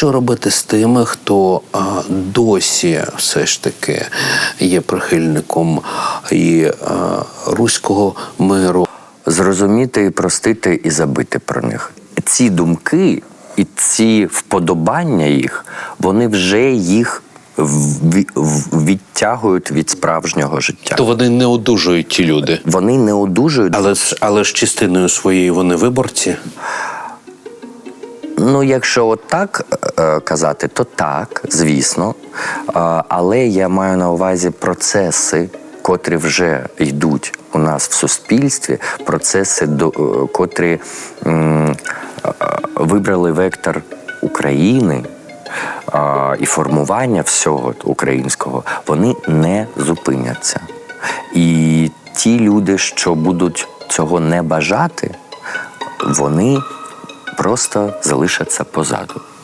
що робити з тими, хто а, досі все ж таки є прихильником і а, руського миру? зрозуміти і простити і забити про них. Ці думки і ці вподобання їх, вони вже їх відтягують від справжнього життя. То вони не одужують ті люди. Вони не одужують. Але ж але ж частиною своєї вони виборці. Ну, якщо от так е, казати, то так, звісно. Е, але я маю на увазі процеси, котрі вже йдуть у нас в суспільстві, процеси, е, котрі е, вибрали вектор України. е, І формування всього українського вони не зупиняться. І ті люди, що будуть цього не бажати, вони просто залишаться позаду.